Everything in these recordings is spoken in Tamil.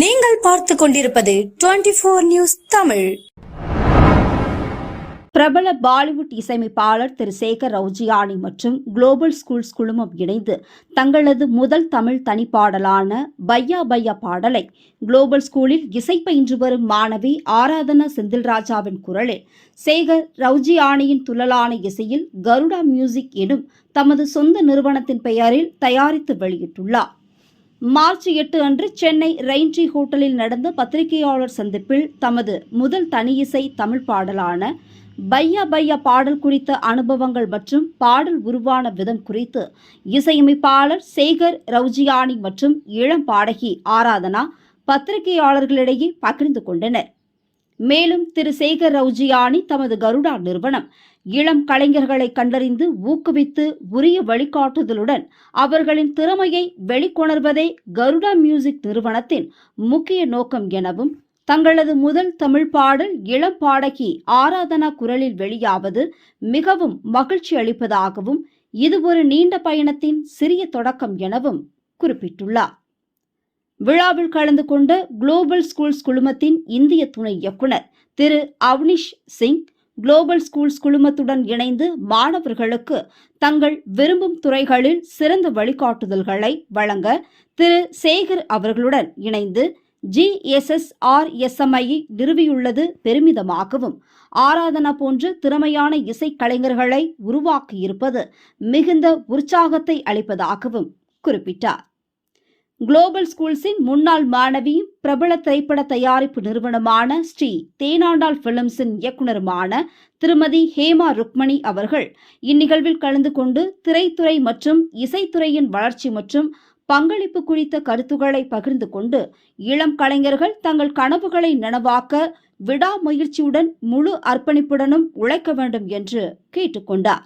நீங்கள் பார்த்து கொண்டிருப்பது டுவெண்டி போர் நியூஸ் தமிழ். பிரபல பாலிவுட் இசையமைப்பாளர் திரு சேகர் ரவுஜியானி மற்றும் குளோபல் ஸ்கூல்ஸ் குழுமம் இணைந்து தங்களது முதல் தமிழ் தனிப்பாடலான பையா பையா பாடலை குளோபல் ஸ்கூலில் இசை பயின்று வரும் மாணவி ஆராதனா செந்தில்ராஜாவின் குரலில் சேகர் ரவுஜியானியின் துள்ளலான இசையில் கருடா மியூசிக் எனும் தமது சொந்த நிறுவனத்தின் பெயரில் தயாரித்து வெளியிட்டுள்ளார். மார்ச் எட்டு அன்று சென்னை ரெயின்ட்ரி ஹோட்டலில் நடந்த பத்திரிகையாளர் சந்திப்பில் தமது முதல் தனியிசை தமிழ் பாடலான பையா பையா பாடல் குறித்த அனுபவங்கள் மற்றும் பாடல் உருவான விதம் குறித்து இசையமைப்பாளர் சேகர் ரவுஜியானி மற்றும் இளம் பாடகி ஆராதனா பத்திரிகையாளர்களிடையே பகிர்ந்து கொண்டனர். மேலும் திரு சேகர் ரவுஜியானி தமது கருடா நிறுவனம். இளம் கலைஞர்களை கண்டறிந்து ஊக்குவித்து உரிய வழிகாட்டுதலுடன் அவர்களின் திறமையை வெளிக்கொணர்வதே கருடா மியூசிக் நிறுவனத்தின் முக்கிய நோக்கம் எனவும் தங்களது முதல் தமிழ் பாடல் இளம் பாடகி ஆராதனா குரலில் வெளியாவது மிகவும் மகிழ்ச்சி அளிப்பதாகவும் இது ஒரு நீண்ட பயணத்தின் சிறிய தொடக்கம் எனவும் குறிப்பிட்டுள்ளார். விழாவில் கலந்து கொண்ட குளோபல் ஸ்கூல்ஸ் குழுமத்தின் இந்திய துணை இயக்குனர் திரு அவ்னிஷ் சிங் குளோபல் ஸ்கூல்ஸ் குழுமத்துடன் இணைந்து மாணவர்களுக்கு தங்கள் விரும்பும் துறைகளில் சிறந்த வழிகாட்டுதல்களை வழங்க திரு சேகர் அவர்களுடன் இணைந்து ஜிஎஸ்எஸ்ஆர்எஸ்எம்ஐயை நிறுவியுள்ளது பெருமிதமாகவும் ஆராதனா போன்ற திறமையான இசைக்கலைஞர்களை உருவாக்கியிருப்பது மிகுந்த உற்சாகத்தை அளிப்பதாகவும் குறிப்பிட்டார். குளோபல் ஸ்கூல்ஸின் முன்னாள் மாணவியும் பிரபல திரைப்பட தயாரிப்பு நிறுவனமான ஸ்ரீ தேனாண்டாள் பிலிம்ஸின் இயக்குனருமான திருமதி ஹேமா ருக்மணி அவர்கள் இந்நிகழ்வில் கலந்து கொண்டு திரைத்துறை மற்றும் இசைத்துறையின் வளர்ச்சி மற்றும் பங்களிப்பு குறித்த கருத்துக்களை பகிர்ந்து கொண்டு இளம் கலைஞர்கள் தங்கள் கனவுகளை நனவாக்க விடாமுயற்சியுடன் முழு அர்ப்பணிப்புடனும் உழைக்க வேண்டும் என்று கேட்டுக்கொண்டார்.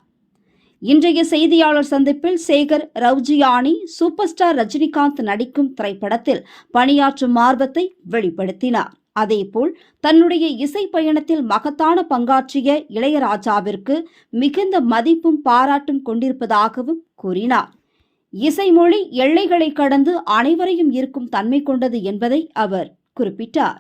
இன்றைய செய்தியாளர் சந்திப்பில் சேகர் ரவுஜியானி சூப்பர் ஸ்டார் ரஜினிகாந்த் நடிக்கும் திரைப்படத்தில் பணியாற்றும் ஆர்வத்தை வெளிப்படுத்தினார். அதேபோல் தன்னுடைய இசை பயணத்தில் மகத்தான பங்காற்றிய இளையராஜாவிற்கு மிகுந்த மதிப்பும் பாராட்டும் கொண்டிருப்பதாகவும் கூறினார். இசைமொழி எல்லைகளை கடந்து அனைவரையும் ஈர்க்கும் தன்மை கொண்டது என்பதை அவர் குறிப்பிட்டார்.